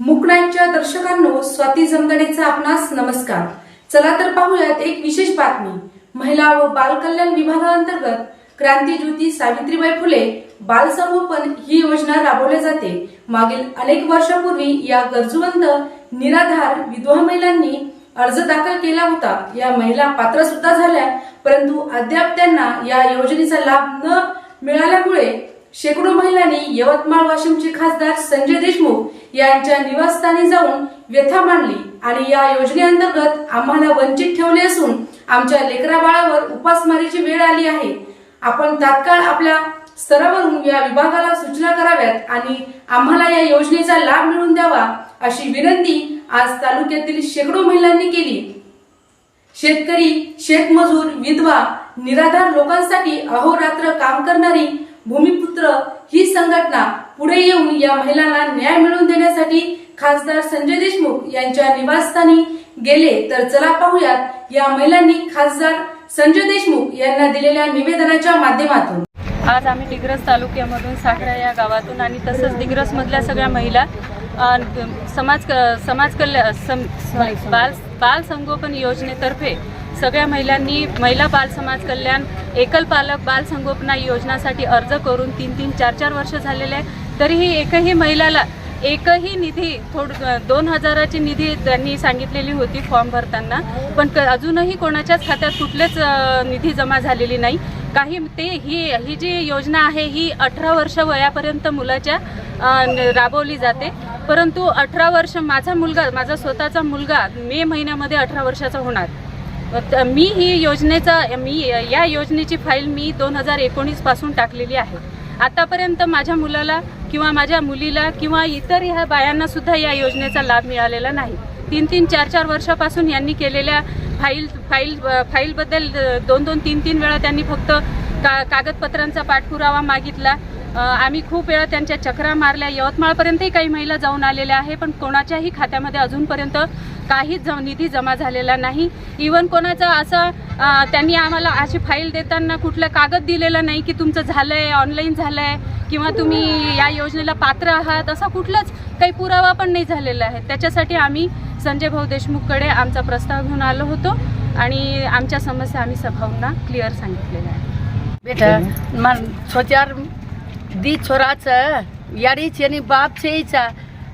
मुकनाईकच्या दर्शकांनो स्वाती जमदाडेचा आपणास नमस्कार. चला तर पाहूयात एक विशेष बातमी. महिला व बाल कल्याण विभागाअंतर्गत क्रांती ज्योती सावित्रीबाई फुले बालसंगोपन ही योजना राबवली जाते. मागील अनेक वर्षापूर्वी या गरजूवंत निराधार विधवा महिलांनी अर्ज दाखल केला होता. या महिला पात्र सुद्धा झाल्या परंतु अद्याप त्यांना या योजनेचा लाभ न मिळाल्यामुळे शेकडो महिलांनी यवतमाळ वाशिमचे खासदार संजय देशमुख यांच्या निवासस्थानी जाऊन व्यथा मांडली आणि या योजनेअंतर्गत आम्हाला वंचित ठेवले असून आमच्या लेकरा बाळावर उपासमारीची वेळ आली आहे. आपण तात्काळ आपल्या स्तरावरून या विभागाला सूचना कराव्यात आणि आम्हाला या योजनेचा लाभ मिळवून द्यावा अशी विनंती आज तालुक्यातील शेकडो महिलांनी केली. शेतकरी शेतमजूर विधवा निराधार लोकांसाठी अहोरात्र काम करणारी भूमिपुत्र ही संघटना पुढे येऊन या महिलांना न्याय मिळवून देण्यासाठी खासदार संजय देशमुख यांच्या निवासस्थानी गेले. तर चला पाहूयात या महिलांनी खासदार संजय देशमुख यांना दिलेल्या निवेदनाच्या माध्यमातून. आज आम्ही दिग्रस तालुक्यामधून साखरा या गावातून आणि तसंच दिग्रसमधल्या सगळ्या महिला समाज समाज कल्याण सम बाल बाल संगोपन योजनेतर्फे सगळ्या महिलांनी महिला बाल समाज कल्याण एकल पालक बाल संगोपना योजनासाठी अर्ज करून तीन तीन चार चार वर्ष झालेले आहे तरीही एकही महिलाला एकही निधी थोड दोन हजाराची निधी त्यांनी सांगितलेली होती फॉर्म भरताना. पण क- अजूनही कोणाच्याच खात्यात कुठलेच निधी जमा झालेली नाही. काही ते ही ही जी योजना आहे ही अठरा वर्ष वयापर्यंत मुलाच्या राबवली जाते. परंतु अठरा वर्ष माझा मुलगा माझा स्वतःचा मुलगा मे महिन्यामध्ये अठरा वर्षाचा होणार. मी ही योजनेचा मी या योजनेची फाईल मी दोन हजार एकोणीसपासून टाकलेली आहे. आतापर्यंत माझ्या मुलाला किंवा माझ्या मुलीला किंवा इतर ह्या बायांनासुद्धा या योजनेचा लाभ मिळालेला नाही. तीन तीन चार चार वर्षापासून यांनी केलेल्या फाईल फाईल फाईलबद्दल दोन दोन तीन तीन वेळा त्यांनी फक्त का कागदपत्रांचा पाठपुरावा मागितला. आम्ही खूप वेळा त्यांच्या चक्रा मारल्या यवतमाळपर्यंतही काही महिला जाऊन आलेल्या आहे पण कोणाच्याही खात्यामध्ये अजूनपर्यंत काहीच ज निधी जमा झालेला नाही. इवन कोणाचा असा त्यांनी आम्हाला अशी फाईल देताना कुठलं कागद दिलेला नाही की तुमचं झालंय ऑनलाईन झालंय किंवा तुम्ही या योजनेला पात्र आहात असा कुठलाच काही पुरावा पण नाही झालेला आहे. त्याच्यासाठी आम्ही संजय भाऊ देशमुखकडे आमचा प्रस्ताव घेऊन आलो होतो आणि आमच्या समस्या आम्ही सभावना क्लिअर सांगितलेल्या आहे बेटा मन छोचार दी छोराचं याडीची आणि बाप छेईचा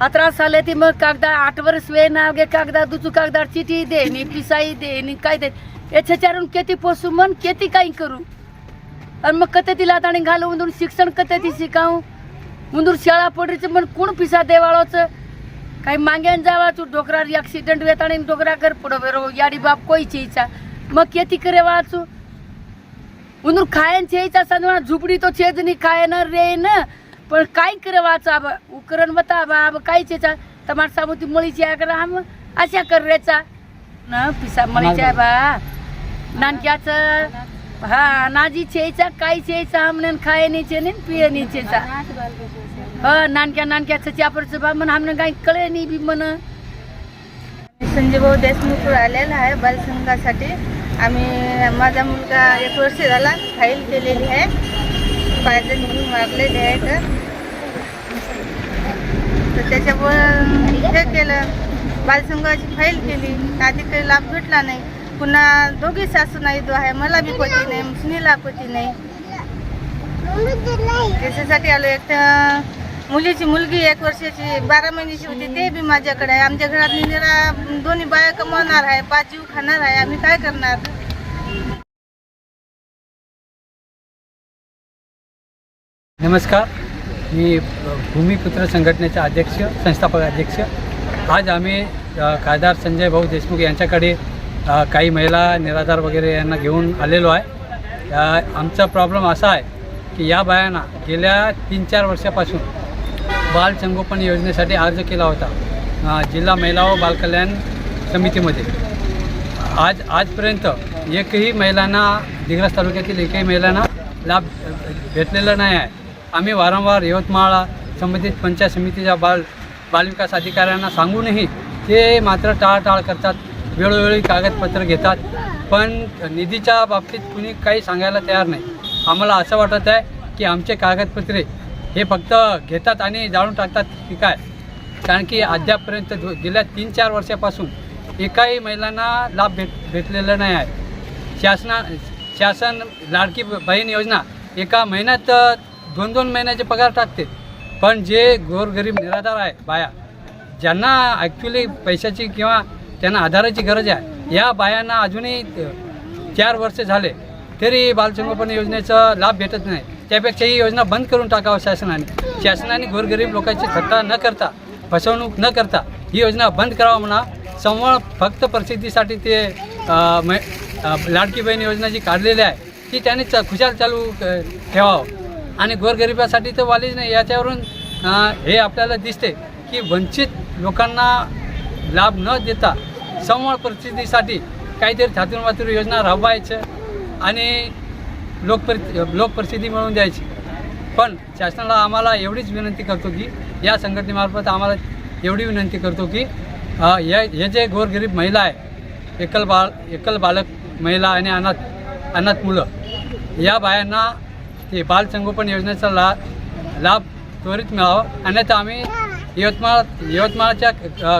अठरा साल ती मग कागदा आठ वर्ष वे नाव घे कागदा दुचू कागदा चिठी दे नी पिसाई दे नी काय दे. याच्याच्यारून किती पोसू मन किती काही करू? आणि मग कते तिला आता घालू उंदून शिक्षण कते ती शिकावू? उंदूर शाळा पडरीचं मन कोण पिसा देवाळाचं? काही जावा जावाचू डोकरार ॲक्सिडेंट वेत आणि डोकरा कर पुढं याडी बाप कोई इच्छा मग किती करे वाचू उंदूर खायन छेचा संदवा झुपडी तो छेद नी खाय न रे न पण काय करे वाचा अब उकरन बता बा अब काय छेचा तमार सामुती मळी च्या हम अशा कर रेचा. न पिसा मळी च्या बा. नानक्याच हा नाजी छेचा काय छेचा हमने खाय नी छे नी पिय नी छेचा ह नानक्या नानक्याचं चापरचं बा मन हमने काय कळे नी बी मन संजय भाऊ देशमुख आलेला आहे बालसंघासाठी. आम्ही माझा मुलगा एक वर्ष झाला फाईल केलेली आहे. पाहिजे म्हणून मागलेले आहे तर. तर त्याच्यामुळं हे केलं. बालसंघाची फाईल केली. आधी काही लाभ भेटला नाही. पुन्हा दोघी सासू नाही दो आहे. मला बी पती नाही सुनीला पती नाही. त्याच्यासाठी आलो एक तर मुलीची मुलगी एक वर्षाची बारा महिन्याची होती ते बी माझ्याकडे आहे. आमच्या घरात निरा दोन्ही बाया कमावणार आहे पाच जीव खाणार आहे आम्ही काय करणार? नमस्कार. मी भूमिपुत्र संघटनेचे अध्यक्ष संस्थापक अध्यक्ष. आज आम्ही खासदार संजय भाऊ देशमुख यांच्याकडे काही महिला निराधार वगैरे यांना घेऊन आलेलो आहे. आमचा प्रॉब्लेम असा आहे की या बायांना गेल्या तीन चार वर्षापासून बाल संगोपन योजनेसाठी अर्ज केला होता जिल्हा महिला व बालकल्याण समितीमध्ये. आज आजपर्यंत एकही महिलांना दिग्रस तालुक्यातील एकही महिलांना लाभ भेटलेला नाही आहे. आम्ही वारंवार यवतमाळ संबंधित पंचायत समितीच्या बाल बालविकास अधिकाऱ्यांना सांगूनही ते मात्र टाळाटाळ करतात वेळोवेळी कागदपत्र घेतात. पण निधीच्या बाबतीत कुणी काही सांगायला तयार नाही. आम्हाला असं वाटत आहे की आमचे कागदपत्रे हे फक्त घेतात आणि जाळून टाकतात की काय? कारण की अद्यापपर्यंत गेल्या तीन चार वर्षापासून एकाही महिलांना लाभ भेट भेटलेला नाही आहे. शासना शासन लाडकी बहीण योजना एका महिन्यात दोन दोन महिन्याचे पगार टाकते. पण जे गोरगरीब निराधार आहे बाया ज्यांना ॲक्च्युली पैशाची किंवा त्यांना आधाराची गरज आहे या बायांना अजूनही चार वर्ष झाले तरी बालसंगोपन योजनेचा लाभ भेटत नाही. त्यापेक्षा ही योजना बंद करून टाकावं शासनाने. शासनाने गोरगरीब लोकांची थट्टा न करता फसवणूक न करता ही योजना बंद करावं म्हणा. संवळ फक्त प्रसिद्धीसाठी ते मै- लाडकी बहीण योजना जी काढलेली आहे ती त्याने च खुशाल चालू ठेवावं. आणि गोरगरिबासाठी तर वालीच नाही याच्यावरून हे आपल्याला दिसते की वंचित लोकांना लाभ न देता समोर परिस्थितीसाठी काहीतरी थातून योजना राबवायचं. आणि लोकप्र लोकप्रसिद्धी मिळवून द्यायची. पण शासनाला आम्हाला एवढीच विनंती करतो की या संघटनेमार्फत आम्हाला एवढी विनंती करतो की या हे जे गोरगरीब महिला आहे एकल बाळ एकल बालक महिला आणि अनाथ अनाथ मुलं या बायांना ते बालसंगोपन योजनेचा ला लाभ त्वरित मिळावा. अन्यथा आम्ही यवतमाळ यवतमाळच्या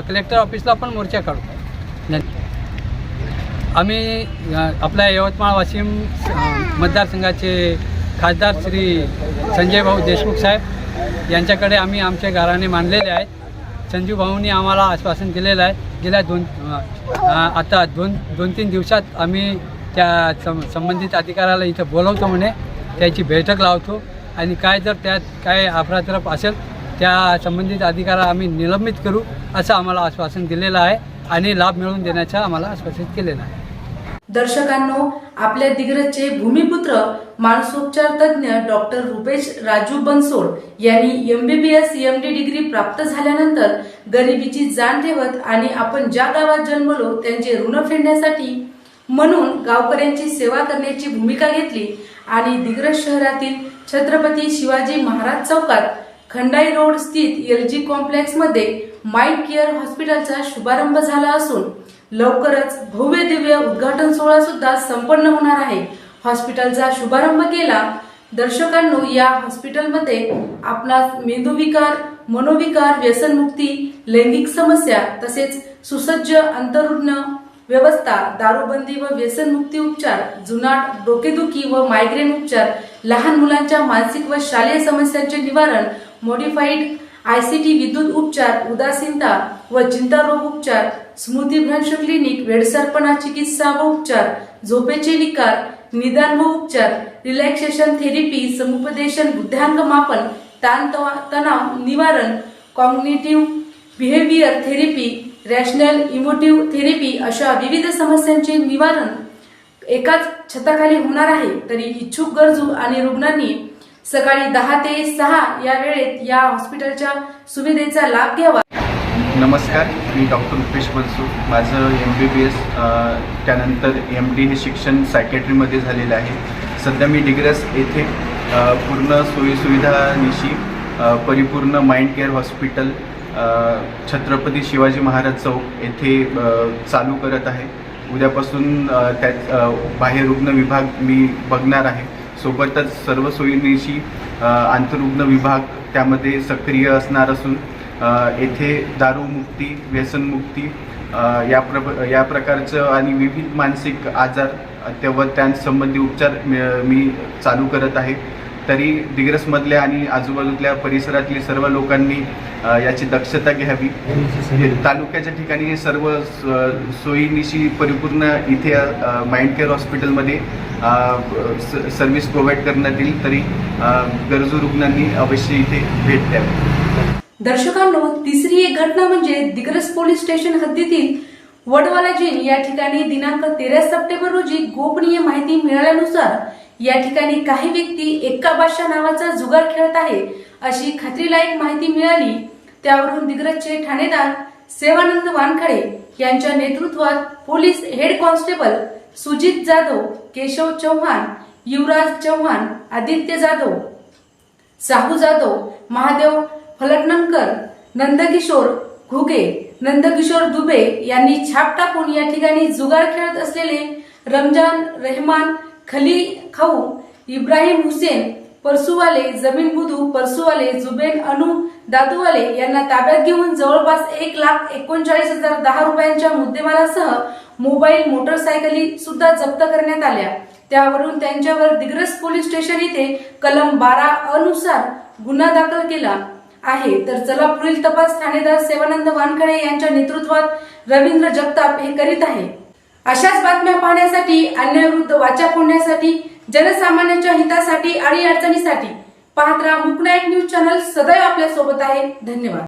कलेक्टर ऑफिसला पण मोर्चा काढू. धन्यवाद आम्ही आपल्या यवतमाळ वाशिम मतदारसंघाचे खासदार श्री संजय भाऊ देशमुख साहेब यांच्याकडे आम्ही आमचे गाराणे मानलेले आहेत. संजू भाऊंनी आम्हाला आश्वासन दिलेलं आहे. गेल्या दोन आता दोन दोन तीन दिवसात आम्ही त्या सं संबंधित अधिकाऱ्याला इथं बोलवतो म्हणे. त्याची बैठक लावतो आणि काय जर त्यात काय अफरातरफ असेल त्या संबंधित अधिकाऱ्याला आम्ही निलंबित करू असं आम्हाला आश्वासन दिलेलं आहे आणि लाभ मिळवून देण्याचं आम्हाला आश्वासित केलेलं आहे. दर्शकांनो आपल्या दिग्रजचे भूमिपुत्र मानसोपचार तज्ज्ञ डॉक्टर रुपेश राजू बनसोड यांनी एमबीबीएस एमडी डिग्री प्राप्त झाल्यानंतर गरिबीची जाण ठेवत आणि आपण ज्या गावात जन्मलो त्यांचे ऋण फेडण्यासाठी म्हणून गावकऱ्यांची सेवा करण्याची भूमिका घेतली आणि दिग्रज शहरातील छत्रपती शिवाजी महाराज चौकात खंडाई रोड स्थित एल जी कॉम्प्लेक्समध्ये माइंड केअर हॉस्पिटलचा शुभारंभ झाला असून लवकरच भव्य दिव्य उद्घाटन सोहळा सुद्धा संपन्न होणार आहे. हॉस्पिटलचा शुभारंभ केला. दर्शकांनो या हॉस्पिटलमध्ये आपणास मेंदूविकार मनोविकार व्यसनमुक्ती लैंगिक समस्या तसेच सुसज्ज अंतरुग्ण व्यवस्था दारूबंदी व व्यसनमुक्ती उपचार जुनाट डोकेदुखी व मायग्रेन उपचार लहान मुलांच्या मानसिक व शालेय समस्यांचे निवारण मॉडिफाईड आयसीटी विद्युत उपचार उदासीनता व चिंतारोग उपचार स्मृतिभ्रंश क्लिनिक वेडसरपणा चिकित्सा व उपचार झोपेचे विकार निदान व उपचार रिलॅक्सेशन थेरपी समुपदेशन बुद्ध्यांक मापन ताण तणाव निवारण cognitive behaviour therapy rational emotive therapy अशा विविध समस्यांचे निवारण एकाच छताखाली होणार आहे. तरी इच्छुक गरजू आणि रुग्णांनी सकाळी दहा ते सहा या वेळेत या हॉस्पिटलच्या सुविधेचा लाभ घ्यावा. नमस्कार. मी डॉक्टर रुपेश बनसू माझं एम बी बी एस त्यानंतर एम डी हे शिक्षण सायकॅट्रीमध्ये झालेलं आहे. सध्या मी डिग्रस येथे पूर्ण सोयीसुविधानिशी परिपूर्ण mind care hospital Chhatrapati Shivaji Maharaj चौक येथे चालू करत आहे. उद्यापासून त्या बाह्य रुग्ण विभाग मी बघणार आहे. सोबतच सर्व सोयीनिशी आंतररुग्ण विभाग त्यामध्ये सक्रिय असणार असून येथे दारूमुक्ती व्यसनमुक्ती या प्र या प्रकारचं आणि विविध मानसिक आजार तेव्हा त्यांसंबंधी उपचार मी- चालू करत आहे. तरी दिग्रसमधल्या आणि आजूबाजूतल्या परिसरातली सर्व लोकांनी याची दक्षता घ्यावी. तालुक्याच्या ठिकाणी सर्व स- सोयीनिशी परिपूर्ण इथे माइंड केअर हॉस्पिटलमध्ये स- सर्व्हिस प्रोव्हाइड करण्यात येईल. तरी गरजू रुग्णांनी अवश्य इथे भेट द्यावी. दर्शकांनो तिसरी एक घटना म्हणजे दिग्रस पोलीस स्टेशन हद्दीतील वडवाला जेन या ठिकाणी दिनांक तेरा सप्टेंबर रोजी गोपनीय माहिती मिळाल्यानुसार या ठिकाणी काही व्यक्ती एक्का बादशाह नावाचा जुगार खेळत आहे अशी खात्रीलायक माहिती मिळाली. त्यावरून दिग्रजचे ठाणेदार सेवानंद वानखडे यांच्या नेतृत्वात police head constable Sujit Jadhav Keshav Chavan Yuvraj Chavan Aditya Jadhav Sahu Jadhav Mahadev Phaltankar Nandkishor Ghuge Nandkishor Dube यांनी छाप टाकून या ठिकाणी जुगार खेळत असलेले रमजान रेहमान खली खाऊ इब्राहिम हुसेन परसुवाले जमीन बुधू परसुवाले जुबेन अनु दादूवाले यांना ताब्यात घेऊन जवळपास एक लाख एकोणचाळीस हजार दहा रुपयांच्या मुद्देमालासह मोबाईल मोटरसायकली सुद्धा जप्त करण्यात आल्या. त्यावरून त्यांच्यावर दिग्रस पोलीस स्टेशन इथे कलम बारा अनुसार गुन्हा दाखल केला. आहे. तर चला पुढील तपास ठाणेदार सेवानंद वानखडे यांच्या नेतृत्वात रवींद्र जगताप हे करीत आहे. अशाच बातम्या पाहण्यासाठी अन्यायविरुद्ध वाचा फोडण्यासाठी जनसामान्यांच्या हितासाठी आणि अडचणीसाठी पाहत राहा मुकनायक न्यूज चॅनल. सदैव आपल्यासोबत आहे. धन्यवाद.